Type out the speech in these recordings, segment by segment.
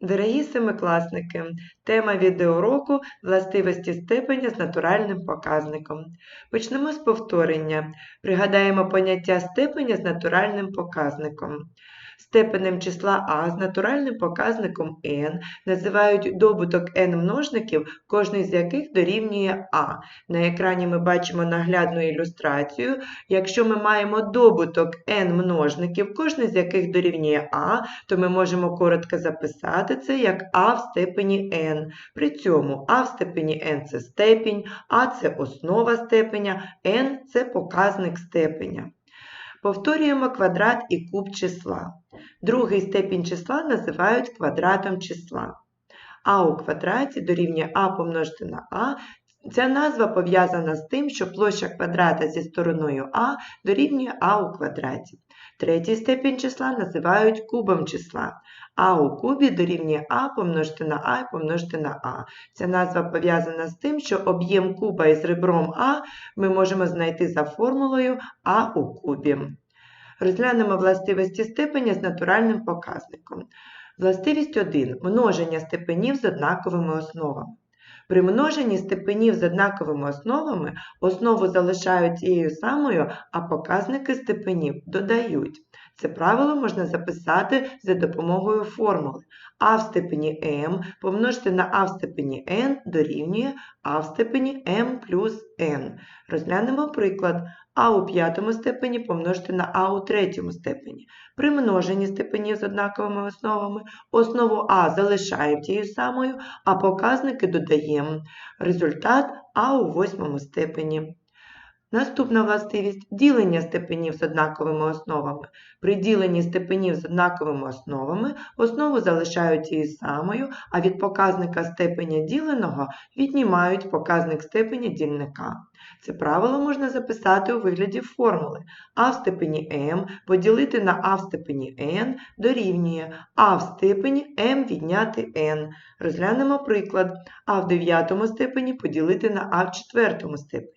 Дорогі семикласники, тема відеоуроку властивості степеня з натуральним показником. Почнемо з повторення. Пригадаємо поняття степеня з натуральним показником. Степенем числа а з натуральним показником n називають добуток n множників, кожний з яких дорівнює а. На екрані ми бачимо наглядну ілюстрацію. Якщо ми маємо добуток n множників, кожний з яких дорівнює а, то ми можемо коротко записати це як а в степені n. При цьому а в степені n це степінь, а це основа степеня, n це показник степеня. Повторюємо квадрат і куб числа. Другий степінь числа називають квадратом числа. А у квадраті дорівнює а помножити на а. Ця назва пов'язана з тим, що площа квадрата зі стороною а дорівнює а у квадраті. Третій степінь числа називають кубом числа. А у кубі дорівнює а помножити на а і помножити на а. Ця назва пов'язана з тим, що об'єм куба із ребром а ми можемо знайти за формулою а у кубі. Розглянемо властивості степеня з натуральним показником. Властивість 1. Множення степенів з однаковими основами. При множенні степенів з однаковими основами основу залишають тією самою, а показники степенів додають. Це правило можна записати за допомогою формули. а в степені m помножити на а в степені n дорівнює а в степені m плюс n. Розглянемо приклад. А у п'ятому степені помножити на а у третьому степені. При множенні степенів з однаковими основами основу а залишаємо тією самою, а показники додаємо. Результат а у восьмому степені. Наступна властивість ділення степенів з однаковими основами. При діленні степенів з однаковими основами основу залишають тією самою, а від показника степеня діленого віднімають показник степеня дільника. Це правило можна записати у вигляді формули а в степені m поділити на а в степені n дорівнює а в степені m відняти n. Розглянемо приклад а в дев'ятому степені поділити на а в четвертому степені.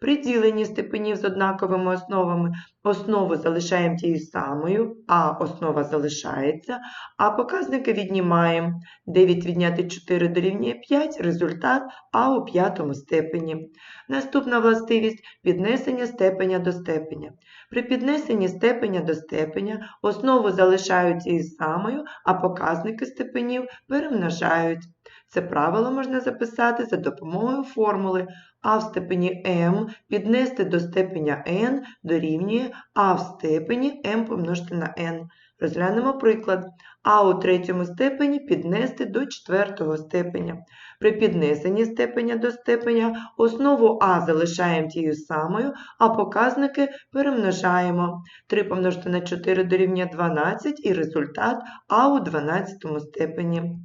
При діленні степенів з однаковими основами основу залишаємо тією самою, а основа залишається, а показники віднімаємо. 9 відняти 4 дорівнює 5, результат а у п'ятому степені. Наступна властивість піднесення степеня до степеня. При піднесенні степеня до степеня основу залишають тією самою, а показники степенів перемножають. Це правило можна записати за допомогою формули а в степені m піднести до степеня n дорівнює а в степені m помножити на n. Розглянемо приклад. А у третьому степені піднести до четвертого степеня. При піднесенні степеня до степеня основу а залишаємо тією самою, а показники перемножаємо. 3 помножити на 4 дорівнює 12 і результат а у 12 степені.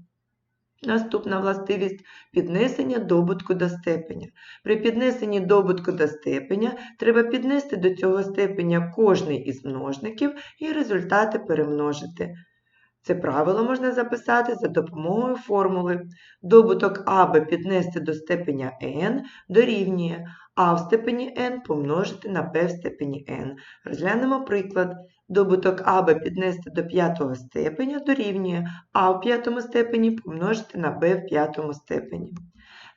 Наступна властивість піднесення добутку до степеня. При піднесенні добутку до степеня треба піднести до цього степеня кожний із множників і результати перемножити. Це правило можна записати за допомогою формули. Добуток АБ піднести до степеня n дорівнює а в степені n помножити на b в степені n. Розглянемо приклад. Добуток АБ піднести до п'ятого степеня дорівнює а в п'ятому степені помножити на Б в п'ятому степені.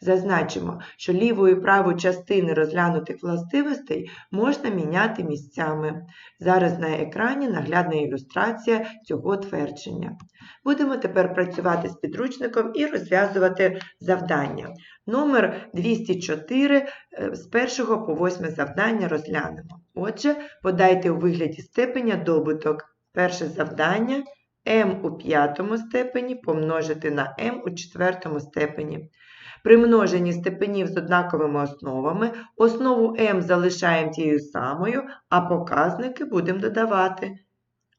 Зазначимо, що ліву і праву частини розглянутих властивостей можна міняти місцями. Зараз на екрані наглядна ілюстрація цього твердження. Будемо тепер працювати з підручником і розв'язувати завдання. Номер 204 е, з 1 по 8 завдання розглянемо. Отже, подайте у вигляді степеня добуток. Перше завдання m у п'ятому степені помножити на m у четвертому степені. При множенні степенів з однаковими основами основу m залишаємо тією самою, а показники будемо додавати.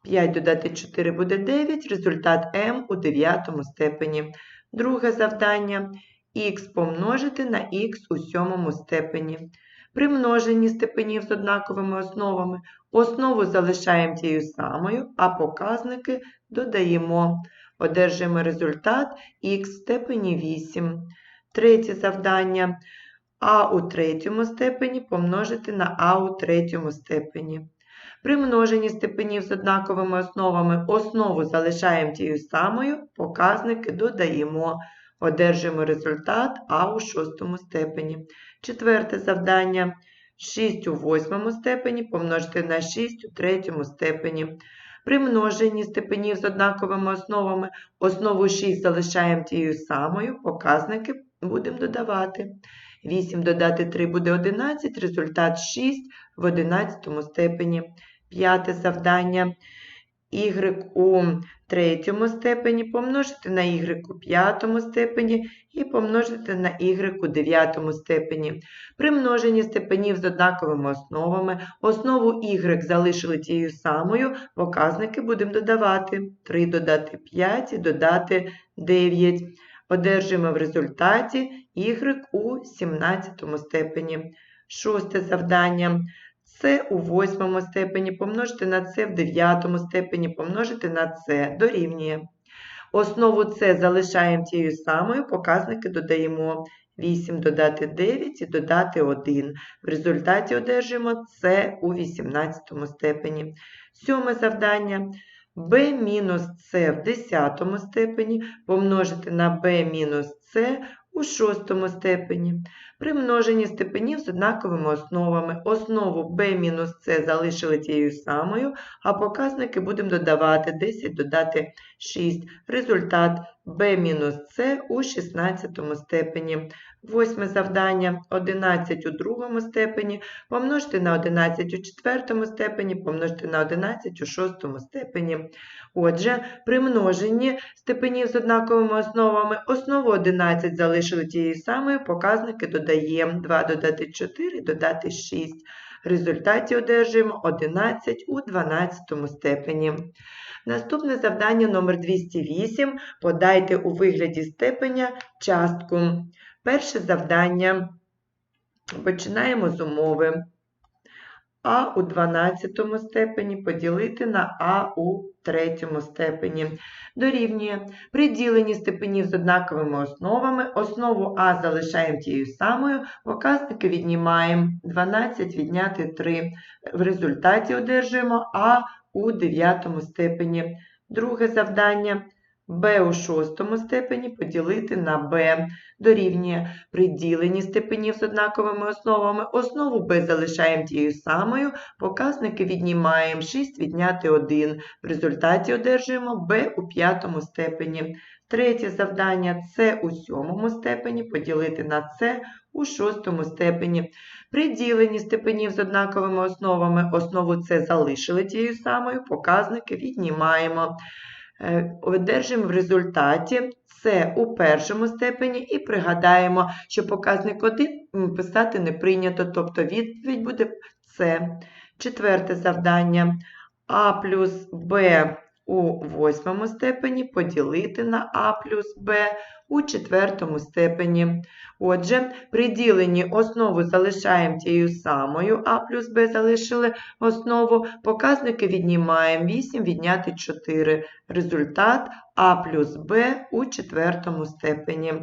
5 додати 4 буде 9, результат m у 9 степені. Друге завдання х помножити на х у 7 степені. При множенні степенів з однаковими основами основу залишаємо тією самою, а показники додаємо. Одержуємо результат х в степені 8. Третє завдання а у третьому степені помножити на а у третьому степені. При множенні степенів з однаковими основами основу залишаємо тією самою, показники додаємо. Одержуємо результат А у шостому степені. Четверте завдання. 6 у восьмому степені помножити на 6 у третьому степені. При множенні степенів з однаковими основами основу 6 залишаємо тією самою, показники будемо додавати. 8 додати 3 буде 11, результат 6 в 11 степені. П'яте завдання. Y у третьому степені помножити на y у п'ятому степені і помножити на y у дев'ятому степені. При множенні степенів з однаковими основами основу y залишили тією самою, показники будемо додавати. 3 додати 5 і додати 9. Одержимо в результаті y у 17 степені. Шосте завдання. С у восьмому степені помножити на С в дев'ятому степені помножити на С дорівнює. Основу С залишаємо тією самою, показники додаємо 8 додати 9 і додати 1. В результаті одержимо С у 18 степені. Сьоме завдання. B мінус С в 10 степені помножити на b мінус С у шостому степені. При множенні степенів з однаковими основами основу b-c залишили тією самою, а показники будемо додавати 10 додати 6. Результат b-c у 16 степені. Восьме завдання 11 у другому степені, помножити на 11 у четвертому степені, помножити на 11 у шостому степені. Отже, при множенні степенів з однаковими основами основу 11 залишили тією самою, показники додаємо 2 додати 4, додати 6. В результаті одержуємо 11 у 12 степені. Наступне завдання номер 208 подайте у вигляді степеня частку. Перше завдання. Починаємо з умови. А у 12 степені поділити на А у третьому степені. Дорівнює. При діленні степенів з однаковими основами основу А залишаємо тією самою, показники віднімаємо 12 відняти 3. В результаті одержуємо А у 9 степені. Друге завдання b у шостому степені поділити на b дорівнює при діленні степенів з однаковими основами. Основу b залишаємо тією самою, показники віднімаємо 6 відняти 1. В результаті одержуємо b у п'ятому степені. Третє завдання c у сьомому степені поділити на c у шостому степені. При діленні степенів з однаковими основами основу c залишили тією самою, показники віднімаємо. Е, одержимо в результаті. С у першому степені. І пригадаємо, що показник 1 писати не прийнято, тобто відповідь буде С. Четверте завдання. А плюс Б у восьмому степені поділити на А плюс Б у четвертому степені. Отже, при діленні основу залишаємо тією самою, А плюс Б залишили основу, показники віднімаємо 8, відняти 4. Результат А плюс Б у четвертому степені.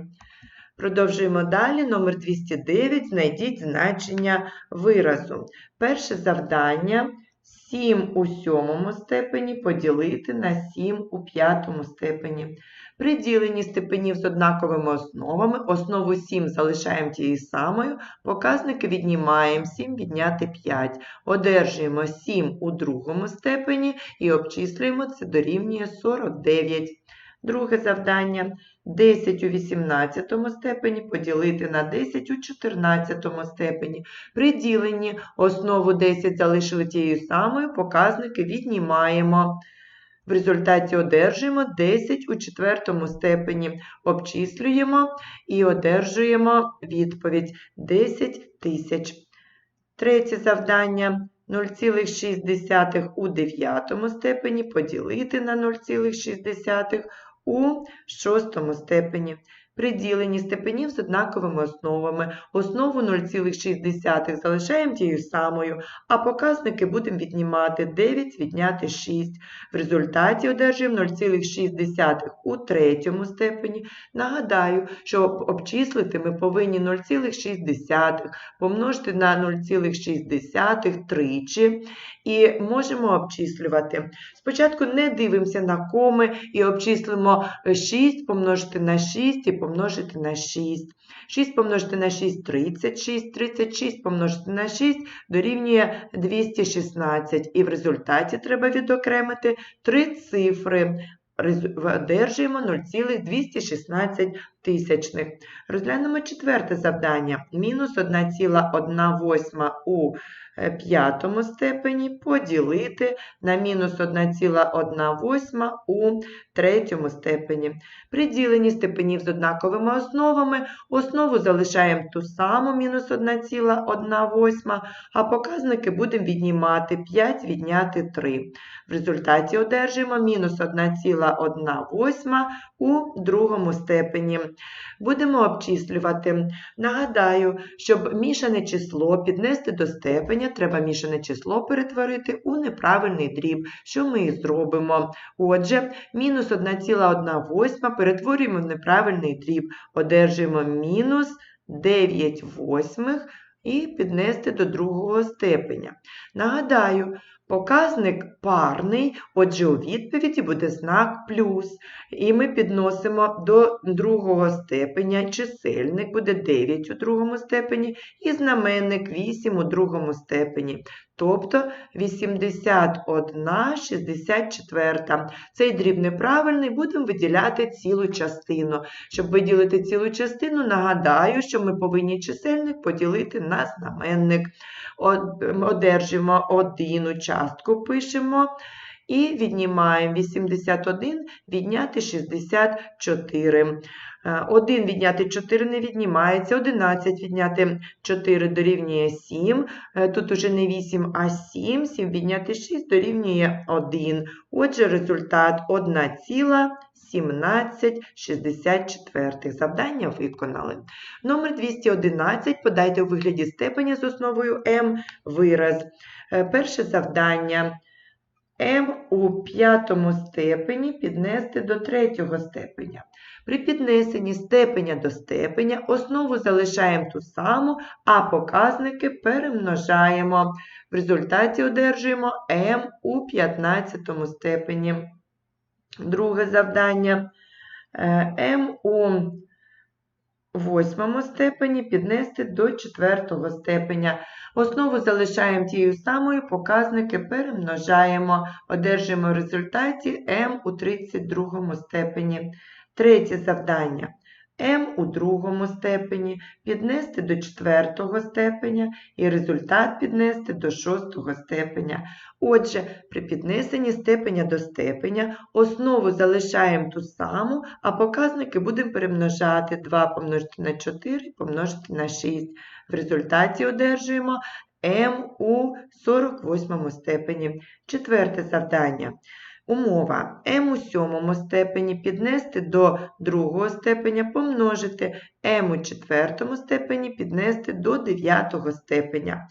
Продовжуємо далі. Номер 209. Знайдіть значення виразу. Перше завдання. 7 у сьомому степені поділити на 7 у п'ятому степені. При діленні степенів з однаковими основами основу 7 залишаємо тією самою, показники віднімаємо 7 відняти 5. Одержуємо 7 у другому степені і обчислюємо це дорівнює 49. Друге завдання 10 у 18 степені поділити на 10 у 14 степені. При діленні основу 10 залишили тією самою, показники віднімаємо. В результаті одержуємо 10 у четвертому степені. Обчислюємо і одержуємо відповідь 10 тисяч. Третє завдання 0,6 у 9 степені поділити на 0,6 у шостому степені. При діленні степенів з однаковими основами основу 0,6 залишаємо тією самою, а показники будемо віднімати 9 відняти 6. В результаті одержуємо 0,6 у третьому степені. Нагадаю, щоб обчислити ми повинні 0,6 помножити на 0,6 тричі і можемо обчислювати. Спочатку не дивимося на коми і обчислимо 6 помножити на 6 і помножити на 6. 6 помножити на 6 36, 36 помножити на 6 дорівнює 216. І в результаті треба відокремити три цифри. Одержуємо 0,216 тисячних. Розглянемо четверте завдання. Мінус 1,1 у е, п'ятому степені поділити на мінус 1,1 у третьому степені. При діленні степенів з однаковими основами основу залишаємо ту саму мінус 1,1, а показники будемо віднімати 5 відняти 3. В результаті одержуємо мінус 1,1 у другому степені. Будемо обчислювати. Нагадаю, щоб мішане число піднести до степеня, треба мішане число перетворити у неправильний дріб, що ми і зробимо. Отже, мінус 1,1 перетворюємо в неправильний дріб, одержуємо мінус 9 восьмих і піднести до другого степеня. Нагадаю, показник парний, отже, у відповіді буде знак плюс. І ми підносимо до другого степеня чисельник буде 9 у другому степені і знаменник 8 у другому степені. Тобто 81 64. Цей дріб неправильний будемо виділяти цілу частину. Щоб виділити цілу частину, нагадаю, що ми повинні чисельник поділити на знаменник. Одержимо одну частку, пишемо. І віднімаємо 81 відняти 64. 1 відняти 4 не віднімається, 11 відняти 4 дорівнює 7. Е, Тут уже не 8, а 7. 7 відняти 6 дорівнює 1. Отже, результат 1,1764. Завдання виконали. Номер 211 подайте у вигляді степеня з основою m вираз. Е, Перше завдання m у п'ятому степені піднести до третього степеня. При піднесенні степеня до степеня основу залишаємо ту саму, а показники перемножаємо. В результаті одержуємо m у 15 степені. Друге завдання Е, m у восьмому степені піднести до четвертого степеня. Основу залишаємо тією самою, показники перемножаємо, одержимо в результаті m у 32 степені. Третє завдання. M у другому степені піднести до четвертого степеня і результат піднести до шостого степеня. Отже, при піднесенні степеня до степеня основу залишаємо ту саму, а показники будемо перемножати 2 помножити на 4 помножити на 6. В результаті одержуємо m у 48 степені. Четверте завдання. Умова М у сьомому степені піднести до другого степеня, помножити m у четвертому степені піднести до дев'ятого степеня.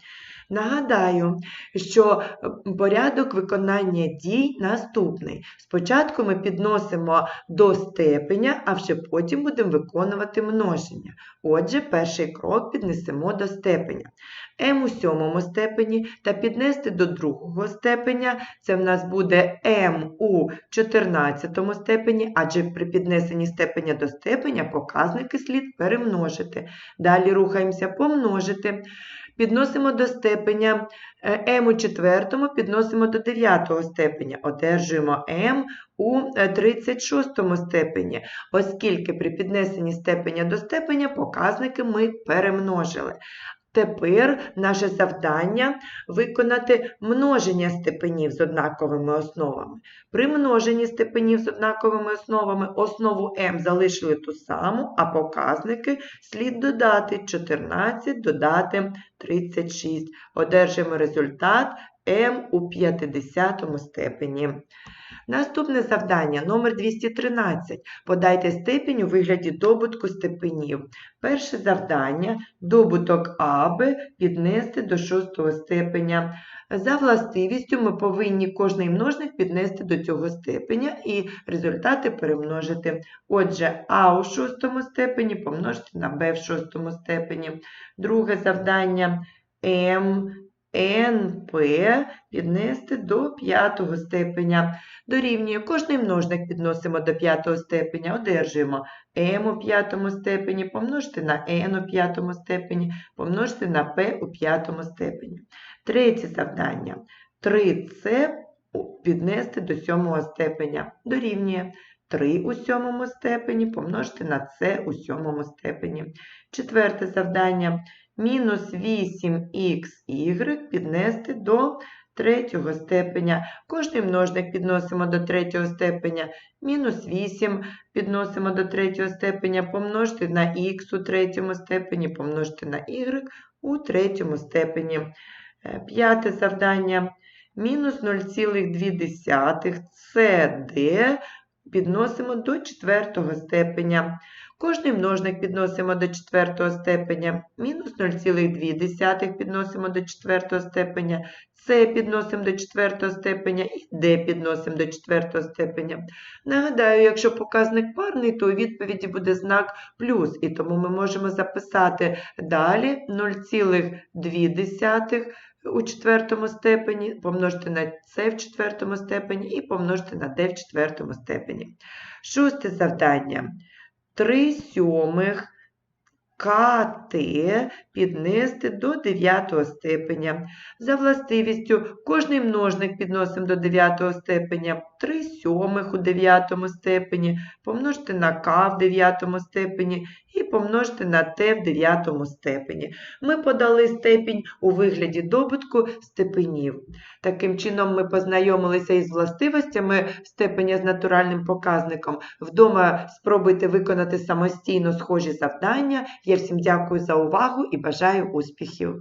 Нагадаю, що е, порядок виконання дій наступний. Спочатку ми підносимо до степеня, а вже потім будемо виконувати множення. Отже, перший крок піднесемо до степеня. m у сьомому степені та піднести до другого степеня, це в нас буде m у 14 степені, адже при піднесенні степеня до степеня показники слід перемножити. Далі рухаємося помножити. Підносимо до степеня М m у четвертому, підносимо до 9 степеня, одержуємо m у е, 36 степені, оскільки при піднесенні степеня до степеня показники ми перемножили. Тепер наше завдання виконати множення степенів з однаковими основами. При множенні степенів з однаковими основами основу m залишили ту саму, а показники слід додати 14, додати 36. Одержимо результат m у 50 степені. Наступне завдання номер 213. Подайте степінь у вигляді добутку степенів. Перше завдання добуток АБ піднести до шостого степеня. За властивістю ми повинні кожний множник піднести до цього степеня і результати перемножити. Отже, А у шостому степені помножити на Б в шостому степені. Друге завдання М, НП піднести до п'ятого степеня. Дорівнює кожний множник підносимо до п'ятого степеня, одержуємо m у п'ятому степені, помножити на n у п'ятому степені, помножити на p у п'ятому степені. Третє завдання. 3c піднести до сьомого степеня. Дорівнює 3 у сьомому степені помножити на c у сьомому степені. Четверте завдання. Мінус 8xy піднести до третього степеня. Кожний множник підносимо до третього степеня. Мінус 8 підносимо до третього степеня, помножити на х у третьому степені, помножити на y у третьому степені. Е, П'яте завдання. Мінус 0,2 cd підносимо до четвертого степеня. Кожний множник підносимо до четвертого степеня, мінус 0,2 підносимо до четвертого степеня, С підносимо до четвертого степеня і Д підносимо до четвертого степеня. Нагадаю, якщо показник парний, то у відповіді буде знак плюс, і тому ми можемо записати далі 0,2 у четвертому степені, помножити на С в четвертому степені і помножити на Д в четвертому степені. Шосте завдання. 3 сьомих КТ піднести до 9 степеня. За властивістю кожний множник підносимо до 9 степеня, 3 сьомих у 9 степені, помножити на К в 9 степені і помножити на Т в 9 степені. Ми подали степінь у вигляді добутку степенів. Таким чином ми познайомилися із властивостями степеня з натуральним показником. Вдома спробуйте виконати самостійно схожі завдання. Я всім дякую за увагу і бажаю успіхів!